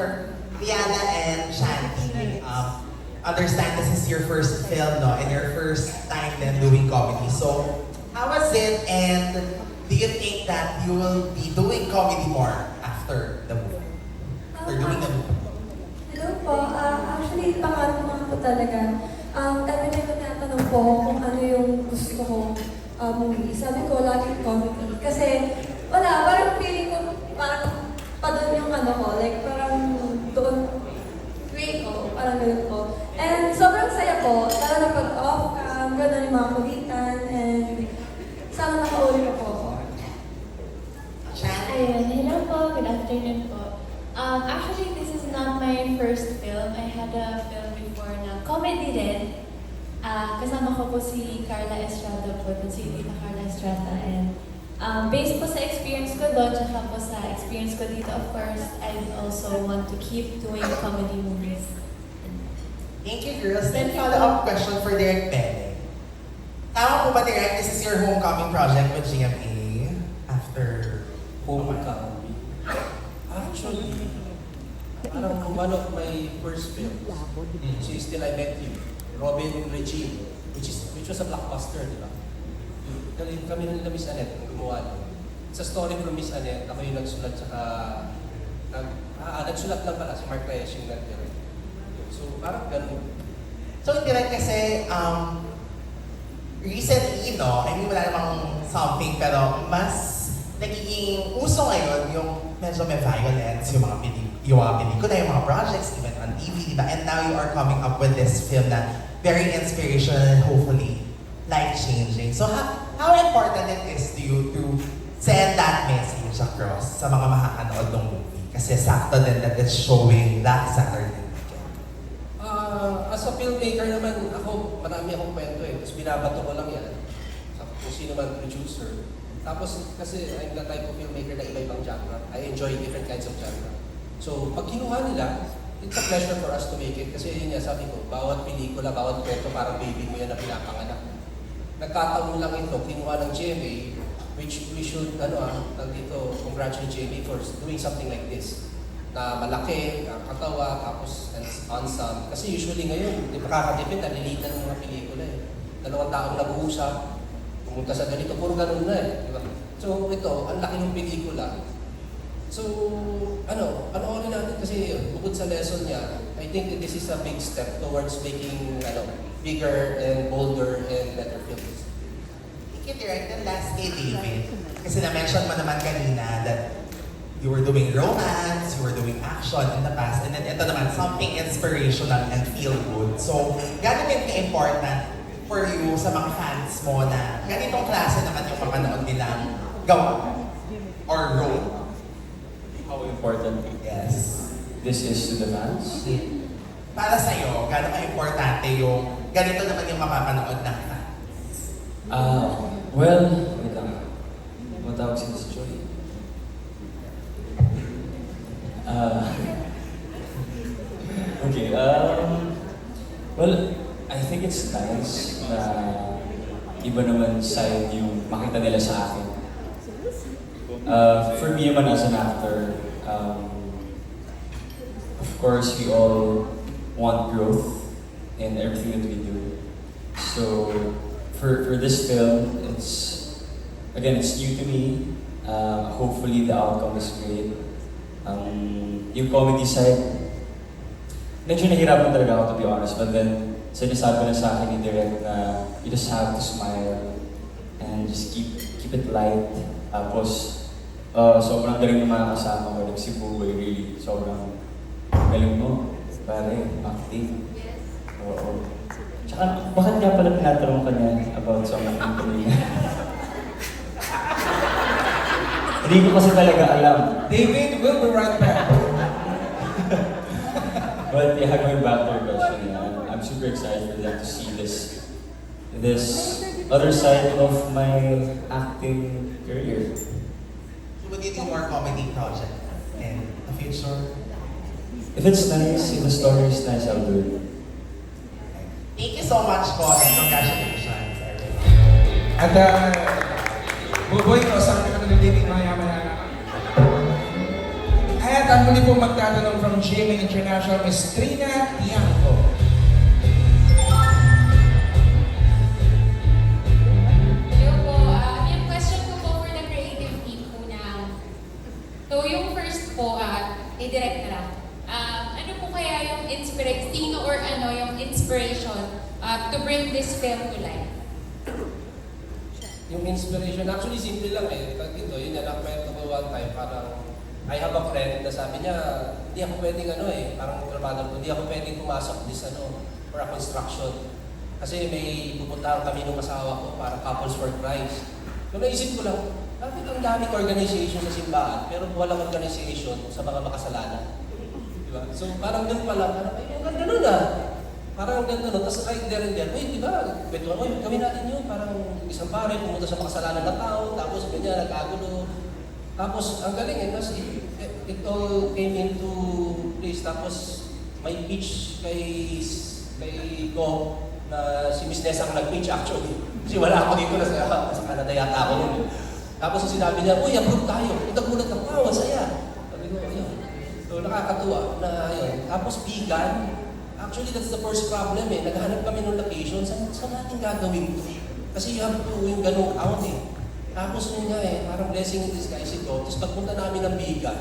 for Liana and Shanti. Um, understand this is your first film, no? And your first time then doing comedy. So, how was it? And do you think that you will be doing comedy more after the movie? Or doing the movie? Hello po. Ah, actually, pangarap ko nga po talaga. Um, every time na tinatanong po kung ano yung gusto ko kong ah, movie, sabi ko lagi comedy. Kasi, wala, parang feeling ko, parang pa doon yung ano ko, like parang ko, parang ganun po. And sobrang saya po, lalo na pag off cam, gano'n yung mga kulitan, and sana nakauli pa po ako. Ayun, hello po, good afternoon po. Um, actually, this is not my first film. I had a film before na comedy din. Ah, kasama ko po si Carla Estrada po, dun si Tita Carla Estrada. And um, based po sa experience ko doon, tsaka po sa experience ko dito, of course, I also want to keep doing comedy movies. Thank you, girls. Then follow-up question for Derek Pele. Tama po ba, Derek? This is your homecoming project with GMA after Homecoming. Actually, parang one of my first films, which is Till I Met You, Robin Regine, which is which was a blockbuster, di ba? Kami, kami nila Miss Annette gumawa nun. It's a story from Miss Annette, ako yung nagsulat tsaka nag, ah, nagsulat lang pala si Mark Reyes yung nag-direct. So parang ganun. So, direct kasi, um, recently, no, I mean, wala namang something, pero mas nagiging uso ngayon yung medyo may violence, yung mga, peli yung mga pelikula, yung mga projects, even on TV, di ba? And now you are coming up with this film na very inspirational and hopefully life-changing. So, how, how important it is to you to send that message across sa mga makakanood ng movie? Kasi sakto din that it's showing that Saturday as a filmmaker naman, ako, marami akong kwento eh. Tapos binabato ko lang yan sa kung sino man producer. Tapos kasi I'm the type of filmmaker na iba-ibang genre. I enjoy different kinds of genre. So pag kinuha nila, it's a pleasure for us to make it. Kasi yun nga sabi ko, bawat pelikula, bawat kwento, parang baby mo yan na pinapanganak. Nagkataon lang ito, kinuha ng GMA, which we should, ano ah, dito, congratulate GMA for doing something like this na malaki, nakakatawa, tapos and handsome. Kasi usually ngayon, di ba kakadipit, nalilitan ng mga pelikula eh. Dalawang taong nag-uusap, pumunta sa ganito, puro ganun na eh. Di? So ito, ang laki ng pelikula. So, ano, panoorin natin kasi bukod sa lesson niya, I think this is a big step towards making, ano, bigger and bolder and better films. Thank you. And last kay David. Kasi na-mention mo naman kanina that you were doing romance, you were doing action in the past, and then ito naman, something inspirational and feel good. So, gano'n din ka-important for you sa mga fans mo na ganitong klase naman yung mapanood nilang gawa or role. How important Yes. this is to the fans? Para sa'yo, gano'n ka-importante yung ganito naman yung mapapanood ng fans? Ah, well, wait lang. Matawag si Miss Ah, okay, um, well, I think it's nice na iba naman side yung makita nila sa akin. Uh, for me naman as an actor, um, of course, we all want growth in everything that we do. So, for, for this film, it's, again, it's new to me. Uh, hopefully, the outcome is great. Um, yung comedy side, medyo nahirapan talaga ako to be honest, but then, sinasabi na sa akin ni Direk na you just have to smile and just keep keep it light. Tapos, uh, sobrang galing ng mga kasama ko, like si Buboy, really, sobrang galing mo, pare, acting. Oo. Tsaka, bakit nga pala tinatanong ka niya about sa mga Hindi ko kasi talaga alam. David, we'll be right back. But yeah, going back to your question, yeah, I'm, I'm super excited for them to see this this other side of my acting career. Would you do more comedy project in the future? If it's nice, if the story is nice, I'll do it. Thank you so much po and congratulations, Eric. At uh, Buboy, kausapin ka na ng David maya maya na. At ang muli po magtatanong from GMA International, Miss Trina Tiangco. Ah, So, yung first po, ah, i-direct na lang. Ah, ano po kaya yung inspiration, or ano yung inspiration ah, to bring this film to life? Yung inspiration, actually simple lang eh. Pag ito, yun yan, nakwento ko one time, parang I have a friend na sabi niya, hindi ako pwedeng ano eh, parang trabaho ko, hindi ako pwedeng pumasok this ano, for a construction. Kasi may pupuntahan kami ng asawa ko para couples for Christ. So naisip ko lang, bakit ang daming organization sa simbahan, pero walang organization sa mga makasalanan? Di ba? So parang doon pa lang, parang, ay, ang ganda nun ah. Parang ang ganda nun. Tapos there and there, wait, di ba? Kwentuhan, oy, gawin natin yun. Parang isang pare, pumunta sa makasalanan na tao, tapos ganyan, nagkagulo. Tapos ang galing eh, tapos it, it, all came into place. Tapos may pitch kay, kay Ko na si Miss Nessa ang nag-pitch actually. Kasi wala ako dito, nasa, nasa Canada yata ako nun. Tapos sinabi niya, uy, approve tayo. Itagulat ako, wow, ang saya. Sabi ko, ayun. So nakakatuwa na yun. Tapos vegan, actually that's the first problem eh. Naghahanap kami ng location, saan, saan natin gagawin to? Kasi you have to yung ganong count eh. Tapos yun nga eh, parang blessing in disguise ito. Tapos pagpunta namin ng vegan,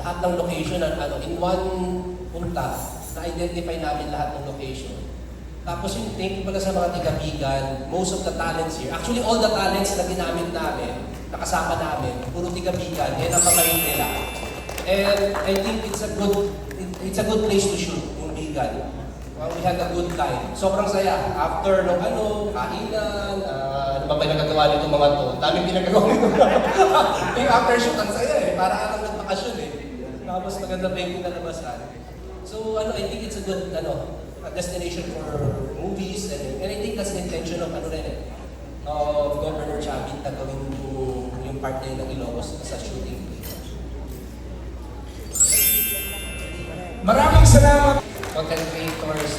lahat ng location, at ano, in one punta, na-identify namin lahat ng location. Tapos yung thank you pala sa mga tiga-vegan, most of the talents here, actually all the talents na ginamit namin, nakasama namin, puro tiga-vegan, yan ang magaling nila. And I think it's a good, it- it's a good place to shoot, vegan. Well, we had a good time. Sobrang saya. After nung ano, kainan, ah, ano ba yung nagagawa nito mga to? Daming pinagagawa nito. yung after shoot, ang saya eh. Para ka lang nagbakasyon eh. Tapos maganda pa yung kinalabasan. So ano, I think it's a good ano, a destination for movies and, and I think that's the intention of ano rin eh, of Governor Chavit na gawin yung, yung part na ng Ilocos as a shooting. Maraming salamat content creators.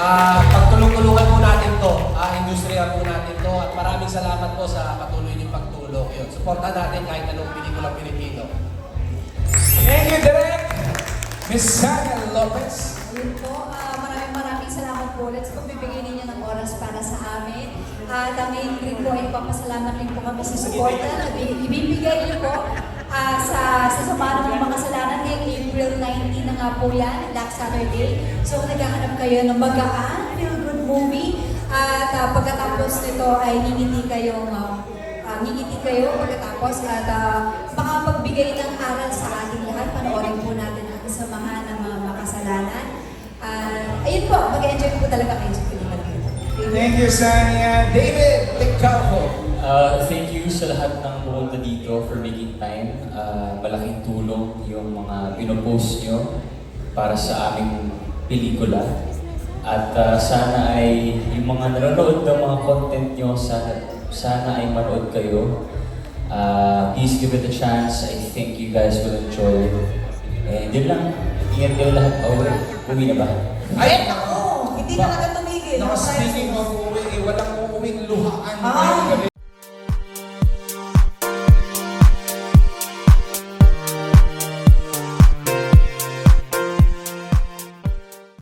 Ah, pagtulong-tulungan po natin to, ah, industriya po natin to, at maraming salamat po sa patuloy niyong pagtulong. Yun, suportahan natin kahit anong pelikulang Pilipino. Thank you, Direk! Miss Sanya Lopez. Ayun po, ah, maraming maraming salamat po ulit sa pagbibigay ninyo ng oras para sa amin. At kami rin po ay papasalamat rin po kami sa suporta na bi- ibibigay niyo po ah, sa, sa samahan ng mga kasalanan ngayong April 19 na nga po yan, Black Saturday. So kung naghahanap kayo ng magaan, feel good movie, at ah, pagkatapos nito ay ngingiti kayong ah, uh, ngingiti kayo pagkatapos at uh, makapagbigay ng aral sa ating lahat. Panoorin po natin ang samahan ng mga makasalanan. Uh, ayun po, mag-enjoy po talaga kayo sa pelikula. Thank you, Sanya. David. Uh, thank you sa lahat ng pumunta dito for making time. Uh, malaking tulong yung mga pinopost nyo para sa aming pelikula. At uh, sana ay yung mga nanonood ng mga content nyo, sana, sana ay manood kayo. Uh, please give it a chance. I think you guys will enjoy it. And yun lang. Ingat kayo lahat. Oh, uwi na ba? Ay, Hindi ka naga tumigil. Naka speaking of uwi, eh, walang uuwing luhaan Ah.